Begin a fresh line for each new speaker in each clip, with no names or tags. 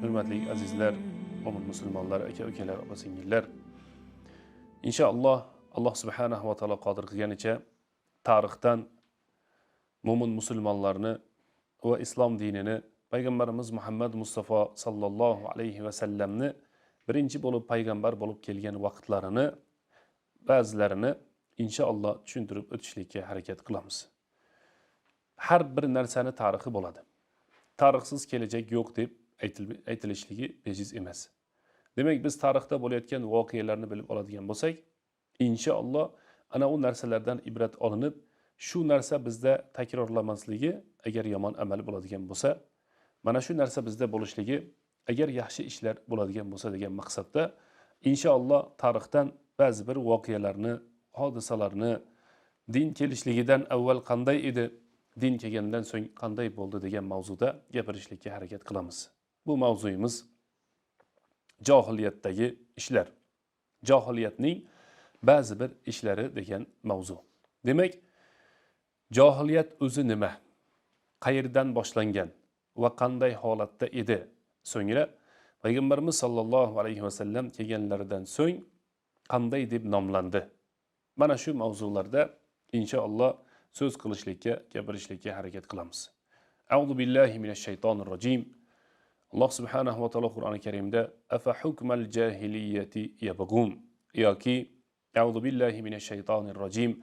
hurmatli azizlar mo'min musulmonlar aka ukalar opa singillar inshaalloh alloh subhanahu va taolo qodir qilganicha tarixdan mo'min musulmonlarni va islom dinini payg'ambarimiz muhammad mustafa sollallohu alayhi vasallamni birinchi bo'lib payg'ambar bo'lib kelgan vaqtlarini ba'zilarini inshaalloh tushuntirib o'tishlikka harakat qilamiz har bir narsani tarixi bo'ladi tarixsiz kelajak yo'q deb aytil- aytilishligi bejiz emas. Demak biz tarixda bo'layotgan voqealarni bilib oladigan bo'lsak inshaalloh ana u narsalardan ibrat olinib shu narsa bizda takrorlamasligi agar yomon amal bo'ladigan bo'lsa mana shu narsa bizda bo'lishligi agar yaxshi ishlar bo'ladigan bo'lsa degan maqsadda inshaalloh tarixdan ba'zi bir voqealarni hodisalarni din kelishligidan avval qanday edi din kelgandan so'ng qanday bo'ldi degan mavzuda gapirishlikka harakat qilamiz bu mavzuyimiz johiliyatdagi ishlar johiliyatning ba'zi bir ishlari degan mavzu. Demak johiliyat o'zi nima qayerdan boshlangan va qanday holatda edi? So'ngra payg'ambarimiz sollallohu alayhi vasallam kelganlaridan so'ng qanday deb nomlandi? Mana shu mavzularda inshaalloh so'z qilishlikka gapirishlikka harakat qilamiz auzu billahi minash shaytonir rojim alloh subhanahu va taolo qur'oni karimda afa hukmal jahiliyati yabghun yoki auzu billahi minash shaytonir rojim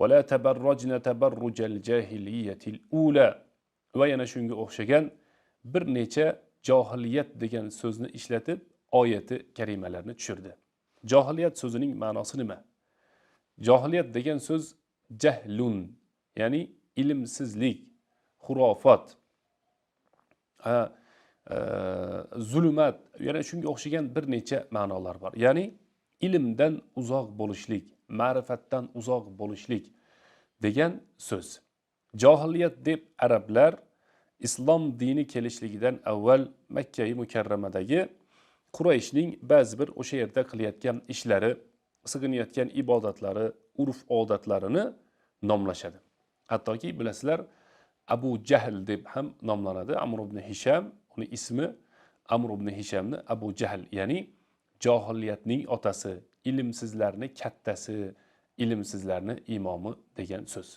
ولا تبرجن تبرج الجاهلية الأولى va yana shunga o'xshagan bir necha johiliyat degan so'zni ishlatib oyati karimalarni tushirdi johiliyat so'zining ma'nosi nima johiliyat degan so'z jahlun ya'ni ilmsizlik xurofot ha, e, zulmat yana shunga o'xshagan bir necha ma'nolar bor ya'ni ilmdan uzoq bo'lishlik ma'rifatdan uzoq bo'lishlik degan so'z johiliyat deb arablar islom dini kelishligidan avval makkai mukarramadagi qurayshning ba'zi bir o'sha yerda qilayotgan ishlari sig'inayotgan ibodatlari urf odatlarini nomlashadi. Hattoki bilasizlar abu jahl deb ham nomlanadi. Amr ibn hisham uni ismi amr ibn hishamni abu jahl ya'ni johiliyatning otasi ilmsizlarni kattasi ilmsizlarni imomi degan so'z.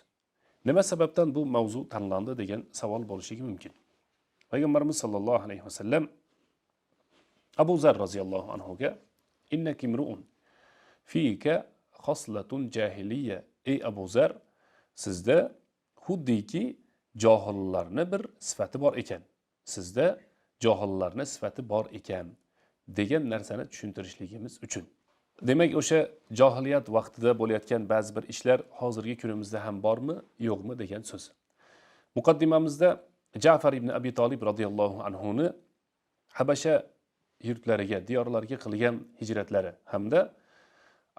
Nima sababdan bu mavzu tanlandi degan savol bo'lishligi mumkin. Payg'ambarimiz sollallohu alayhi vasallam abu zar roziyallohu anhuga innaki imruun fika xoslatun jahiliya ey abu zar sizda xuddiki johillarni bir sifati bor ekan sizda johillarni sifati bor ekan degan narsani tushuntirishligimiz uchun demak o'sha johiliyat vaqtida bo'layotgan ba'zi bir ishlar hozirgi kunimizda ham bormi yo'qmi degan so'z muqaddimamizda jafar ibn abi tolib roziyallohu anhuni habasha yurtlariga diyorlariga qilgan hijratlari hamda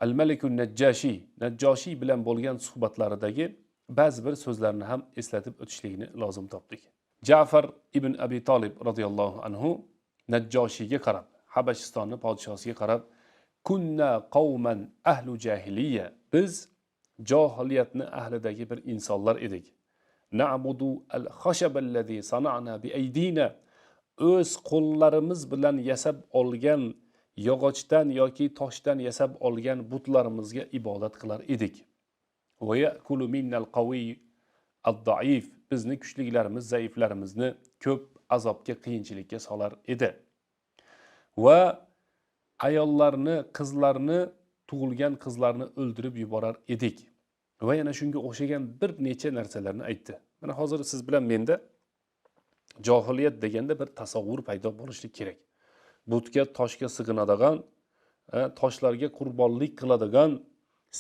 al malikun najjashiy najjoshiy bilan bo'lgan suhbatlaridagi ba'zi bir so'zlarni ham eslatib o'tishlikni lozim topdik jafar ibn abi tolib roziyallohu anhu najjoshiyga qarab habashistonni podshosiga qarab kunna qavman ahlu jahiliya biz johiliyatni ahlidagi bir insonlar edik. Na'budu al khashaballazi sana'na bi aydina. O'z qo'llarimiz bilan yasab olgan yog'ochdan yoki toshdan yasab olgan butlarimizga ibodat qilar edik. Ad-daif bizni kuchlilarimiz zaiflarimizni ko'p azobga qiyinchilikka solar edi. Va ayollarni qizlarni tug'ilgan qizlarni o'ldirib yuborar edik. Va yana shunga o'xshagan bir necha narsalarni aytdi. Mana hozir siz bilan menda johiliyat deganda bir tasavvur paydo bo'lishi kerak butga toshga sig'inadigan e, toshlarga qurbonlik qiladigan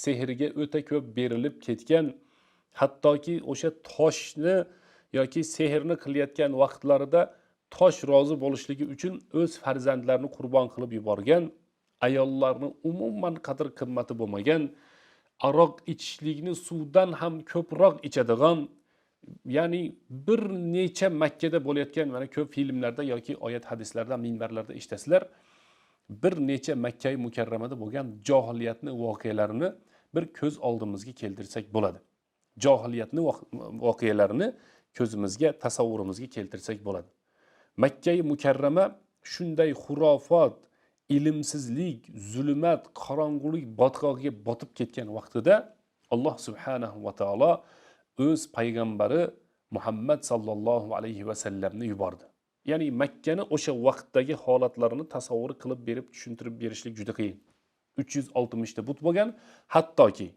sehrga o'ta ko'p berilib ketgan hattoki o'sha toshni yoki sehrni qilayotgan vaqtlarida tosh rozi bo'lishligi uchun o'z farzandlarini qurbon qilib yuborgan ayollarni umuman qadr qimmati bo'lmagan aroq ichishlikni suvdan ham ko'proq ichadigan ya'ni bir necha makkada bo'layotgan mana ko'p filmlarda yoki oyat hadislarda minbarlarda eshitasizlar bir necha makkai mukarramada bo'lgan johiliyatni voqealarini bir ko'z oldimizga keltirsak bo'ladi johiliyatni voqealarini ko'zimizga tasavvurimizga keltirsak bo'ladi Makka-i Mukarrama shunday xurofot, ilmsizlik, zulmat, qorong'ulik botqog'iga botib ketgan vaqtida Alloh subhanahu va taolo o'z payg'ambari Muhammad sallallohu alayhi va sallamni yubordi. Ya'ni Makkani o'sha vaqtdagi holatlarini tasavvur qilib berib tushuntirib berishlik juda qiyin. 360 ta but bo'lgan, hattoki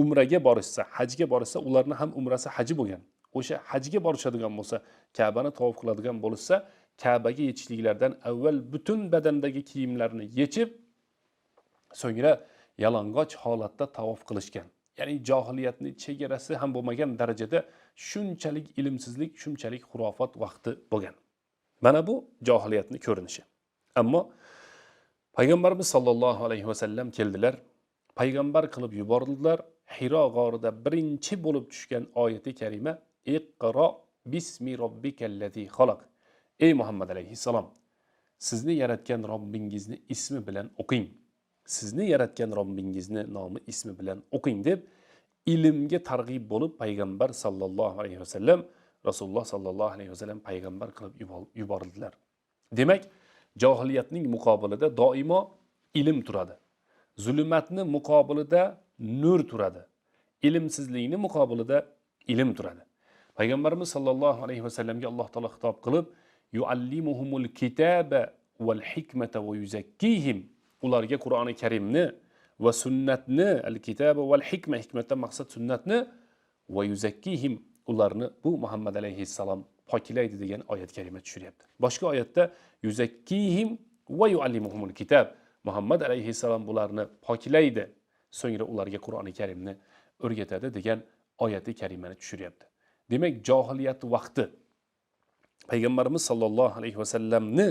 umraga borishsa, hajga borishsa, ularni ham umrasi haji bo'lgan. O'sha hajga borishadigan bo'lsa, Ka'bani tavof qiladigan bo'lsa, Ka'baga yetishliklardan avval butun badandagi kiyimlarini yechib, so'ngra yalang'och holatda tavof qilishgan. Ya'ni johiliyatni chegarasi ham bo'lmagan darajada shunchalik ilmsizlik, shunchalik xurofot vaqti bo'lgan. Mana bu johiliyatni ko'rinishi. Ammo payg'ambarimiz sollallohu alayhi vasallam keldilar, payg'ambar qilib yuborildilar. Hiro g'orida birinchi bo'lib tushgan oyati karima Iqro bismi robbikallazi xalaq. Ey Muhammad alayhissalom, sizni yaratgan Robbingizni ismi bilan o'qing. Sizni yaratgan Robbingizni nomi ismi bilan o'qing deb ilmga targ'ib bo'lib payg'ambar sallallohu alayhi vasallam Rasululloh sallallohu alayhi vasallam payg'ambar qilib yuborildilar. Demak, johiliyatning muqobilida doimo ilm turadi. Zulmatni muqobilida nur turadi. Ilmsizlikni muqobilida ilm turadi. Payg'ambarimiz sallallohu alayhi vasallamga Alloh taolo xitob qilib, yuallimuhumul kitaba val hikmata va yuzakkihim. Ularga Qur'oni Karimni va sunnatni, al-kitaba val hikma, hikmatdan maqsad sunnatni va yuzakkihim ularni bu Muhammad alayhissalom poklaydi degan oyat kalima tushiryapti. Boshqa oyatda yuzakkihim va yuallimuhumul kitab. Muhammad alayhissalom bularni poklaydi, so'ngra ularga Qur'oni Karimni o'rgatadi degan oyati karimani tushiryapti. Demak, johiliyat vaqti payg'ambarimiz sollallohu alayhi vasallamni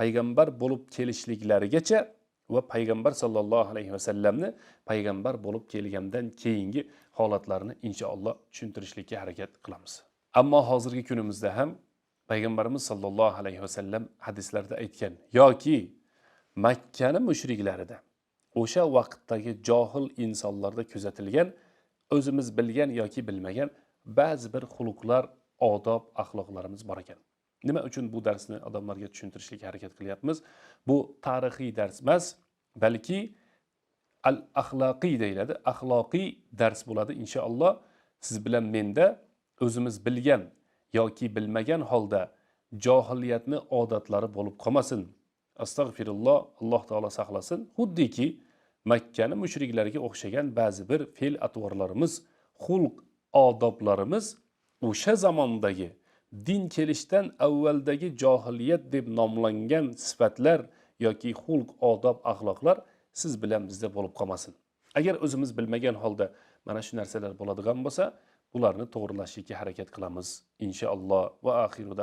payg'ambar bo'lib kelishliklarigacha va payg'ambar sollallohu alayhi vasallamni payg'ambar bo'lib kelgandan keyingi holatlarni inshaalloh tushuntirishlikka harakat qilamiz. Ammo hozirgi kunimizda ham payg'ambarimiz sollallohu alayhi vasallam hadislarda aytgan yoki Makkani mushriklarida o'sha vaqtdagi johil insonlarda kuzatilgan o'zimiz bilgan yoki bilmagan ba'zi bir xulqlar odob, axloqlarimiz bor ekan. Nima uchun bu darsni odamlarga tushuntirishlikka harakat qilyapmiz? Bu tarixiy dars emas, balki al axloqiy deyiladi. Axloqiy dars bo'ladi inshaalloh. Siz bilan menda o'zimiz bilgan yoki bilmagan holda johiliyatni odatlari bo'lib qolmasin. Astagfirulloh, Alloh taolo saqlasin. Xuddiki Makkani mushriklariga o'xshagan ba'zi bir fe'l atvorlarimiz, xulq, odoblarimiz o'sha zamondagi din kelishdan avvaldagi johiliyat deb nomlangan sifatlar yoki xulq, odob, axloqlar siz bilan bizda bo'lib qolmasin. Agar o'zimiz bilmagan holda mana shu narsalar bo'ladigan bo'lsa, bularni to'g'rilashga harakat qilamiz inshaalloh va axiru